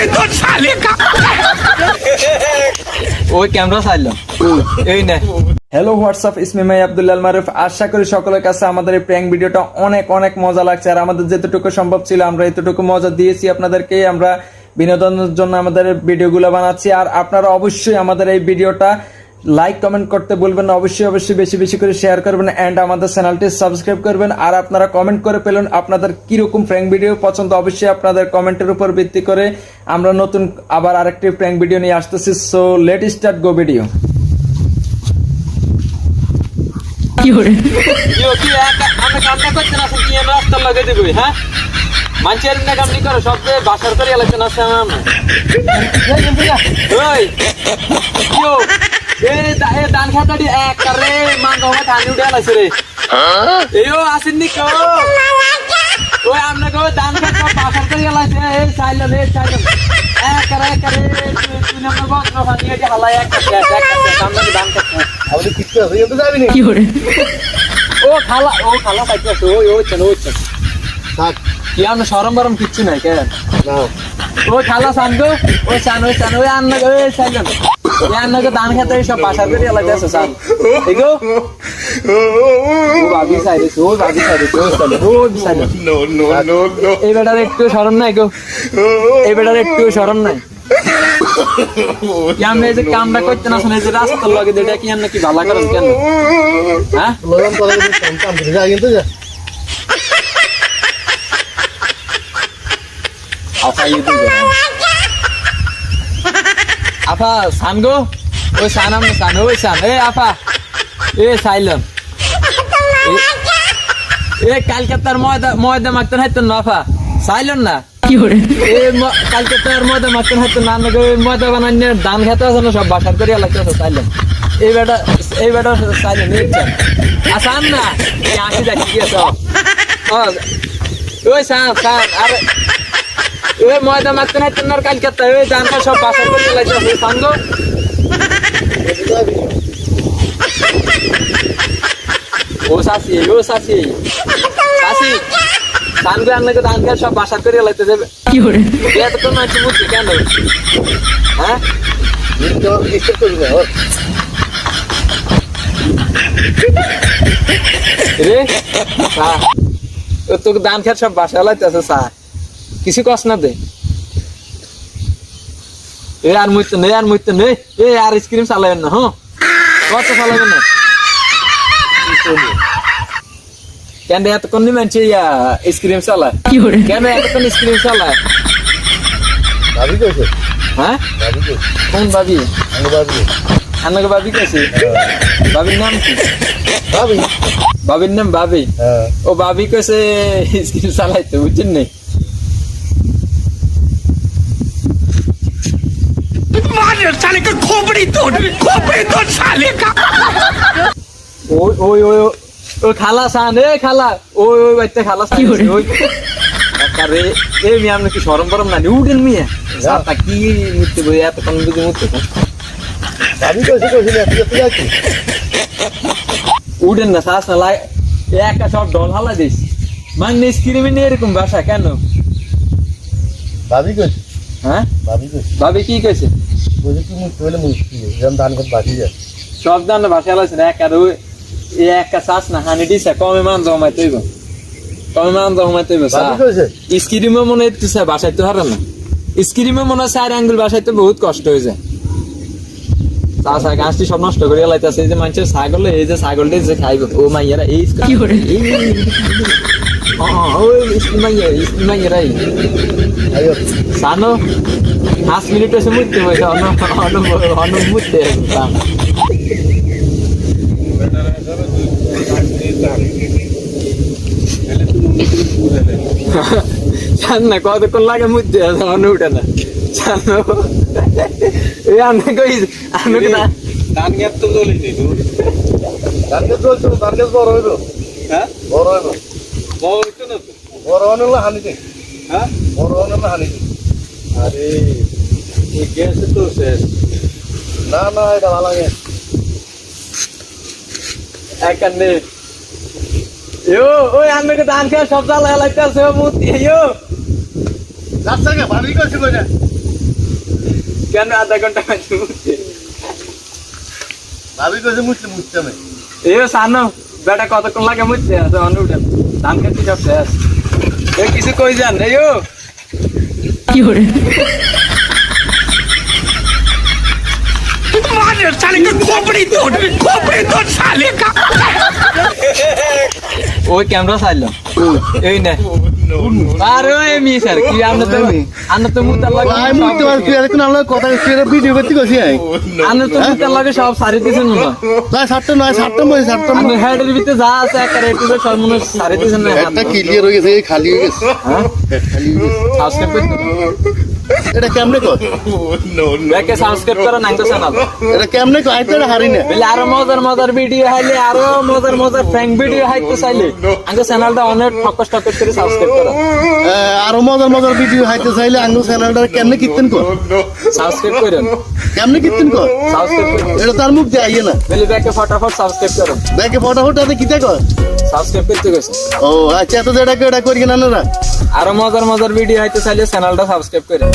ওই ক্যামেরা এই hello WhatsApp ইসমি মাই আব্দুল্লাল মারুফ আশা করি সকলের কাছে আমাদের এই প্র্যাঙ্ক ভিডিওটা অনেক অনেক মজা লাগছে। আর আমাদের যেতটুকু সম্ভব ছিল, আমরা এতটুকু মজা দিয়েছি আপনাদেরকে। আমরা বিনোদনের জন্য আমাদের ভিডিওগুলো বানাচ্ছি। আর আপনারা অবশ্যই আমাদের এই ভিডিওটা লাইক কমেন্ট করতে বলবেন না। অবশ্যই অবশ্যই বেশি বেশি করে শেয়ার করবেন এন্ড আমাদের চ্যানেলটি সাবস্ক্রাইব করবেন। আর আপনারা কমেন্ট করে পেলেন আপনাদের কীরকম প্র্যাঙ্ক ভিডিও পছন্দ। অবশ্যই আপনাদের কমেন্টের উপর ভিত্তি করে আমরা নতুন আবার আরেকটি প্র্যাঙ্ক ভিডিও নিয়ে আসতেছি। So let start go video মানুষের না কামনি করে সব বাসার করে এলাকা আছে আমার। এ এক করে মান গমে ধান উঠে আলাইছে রে। এও আসেননি কো। ওই আমরা কো দান খাত করে এলাইছে এই চাইলো রে চাইলো এক করে এক করে তুই- তুই নম্বর বন্ধ ফানি এটি হালাই এক করে এক করে সামনে দান খাত আমাদের কিছু আছে কিন্তু যাবি না ও খালা ও খালা পাইতে আছে ওই ওই চেন ওই চেন থাক। কি আমরা সরম বরম কিচ্ছু নাই কেন ও খালা সান গো ওই সান ওই সান ওই আন্না ওই সাইলেন। গো দান খেতে সব বাসার করে এলাকা আছে সান ও ভাবি সাইডে ও ভাবি সাইডে ও সাইডে ও সাইডে। নো নো নো নো এই বেটার একটু সরম নাই গো। এই বেটার একটু সরম নাই। কি যে কামটা করতে না শুনে যে রাস্তার লগে এটা কি আমরা কি ভালো করেন কেন? হ্যাঁ? লগাম করে কাম কাম করে যা কিন্তু যা আপা আপা সান গো। ওই সান আমি সান ওই সান। এ আফা। এ সাইলন এ কালকে তার ময়দা ময়দা মাখতেন হাইতেন না আপা সাইলন না? এ ম- কালকে তার ময়দা মাখতেন হাইতেন না নাকি ওই ময়দা বানান্য ধান খেতে আছে না সব বাসার করে লাগতেছে সাইলন এই বেটা এই বেটা সাইলন দেখছেন আসান না? এই আসি যাচ্ছি কি আছে ওই সান সান আরে। ওই ময়দা মাখতে না তোমার কালকে তো ওই জানটা সব বাসা করে লাগছে ওই সঙ্গ। ও সাসি ও সাসি। সাসি সানগো আনলে দান করে সব বাসা করে লাগতে যাবে কি করে? এত তো না মুখে কেন? হ্যাঁ? কিন্তু ডিস্টার্ব করবি রে তোকে দান খেয়ে সব বাসা লাগতেছে সা কিছু কষ্ট না দে। এ আর মুইতে নে আর মুইতে নে এ আর স্ক্রিম চালাবেন না হ্যাঁ? কত চালাবেন না? কেন এতক্ষণ নি মানছে ইয়া স্ক্রিম চালায়? কেন এতক্ষণ স্ক্রিম চালায়? ভাবি কইছে। হ্যাঁ? ভাবি কইছে। কোন ভাবি? আমি ভাবি। আন্নাকে ভাবি কেছে ভাবির নাম কি? ভাবি। ভাবির নাম ভাবি। হ্যাঁ। ও ভাবি কেছে স্ক্রিম চালাইতে বুঝছেন নি? ওই ওই ওই ওই- ওই খালা সান এ খালা। ওই ওই বাইতে খালা সান ওই। আরে এ আপনি কি শরম বরম না উঠেন মিয়া। সাতা কি মুতে বই এত কোন বুঝে মুতে ভাবি কইছে কইছে না তুই তুই আছিস? উঠেন না না লাই একা সব ডল হালা দিস। মানে স্ক্রিমে নিয়ে এরকম ভাষা কেন? ভাবি কইছে। হ্যাঁ? ভাবি কইছে। ভাবি কি কইছে? যেমন ধান কত বাকি যায় সব লাগছে না একা ওই এ একা শ্বাস না হানি দিছে কমে মান জমাই তৈব। কমে মান জমাই তৈব স্ক্রিমে মনে হচ্ছে বাসাইতে হারে না। স্ক্রিমে মনে হয় আঙ্গুল বহুত কষ্ট হয়ে যায় তাছাড়া গাছটি সব নষ্ট করে লাইতেছে এই যে মানুষের ছাগল এই যে ছাগলটা যে খাইব ও মাইয়ারা এই সানো পাঁচ মিনিট এসে মুততে বসে না কতক্ষণ লাগে মুততে অন উঠে না জানো এই আমি কই আমি না ধান গ্যাপ তো জ্বলিনি তো ধান গাছ চলছে ধান গাছ বড় হইল হ্যাঁ? বড় হইল বড় হইতো না তো বড় হ্যাঁ? বড় আরে এই গ্যাসে তো শেষ। না না এটা ভালো একান্নে ইয়ো ওই খেয়ে সব মুতি ইয়ো। ভাবি কেন আধা ঘণ্টা মাঝে ভাবি মুছতে মুছতে আমি। সানো বেটা কতক্ষণ লাগে আছে অন্য উঠে। ধান খেতে সব শেষ। কিছু কই যান এই ওই ক্যামেরা চাইলাম এই না। আরে মি স্যার কি আমরা তো আমরা তো মুতার লাগে ভাই মুছতে পারছি তুই এখন আমরা কথা ভিডিও করতে কইছি আই আমরা তো মুতার লাগে সব সারি দিছেন না। না সাতটা নয় সাতটা আমি হেডের ভিতরে যা আছে একটা রেট সব মনে সারি দিছেন না একটা ক্লিয়ার হয়ে গেছে খালি হয়ে গেছে। হ্যাঁ? খালি হয়ে গেছে। সাবস্ক্রাইব করতে এটা কেমনে কর? ব্যাকে সাবস্ক্রাইব করো নাঙ্গো চ্যানেল এটা কেমনে কর? আইতে হারি না। বলে আরও মজার মজার ভিডিও হাইলে আরও মজার মজার ফ্র্যাঙ্ক ভিডিও হাইতে চাইলে। আঙ্গো চ্যানেলটা অনেক ফকস টকস করে সাবস্ক্রাইব করো। আরও মজার মজার ভিডিও হাইতে চাইলে আঙ্গু চ্যানেলটা কেমনে কীর্তন কর? সাবস্ক্রাইব করেন। কেমনে কীর্তন কর? সাবস্ক্রাইব এটা তার মুখ দিয়ে আইয়ে না। বলে ব্যাকে ফটাফট সাবস্ক্রাইব করুন। ব্যাকে ফটাফট হাতে কিতা কর? সাবস্ক্রাইব করতে গেছে? ও আচ্ছা তো এটা এটা করি না আর মজার মজার ভিডিও হয়তো চাইলে চ্যানেলটা সাবস্ক্রাইব করে।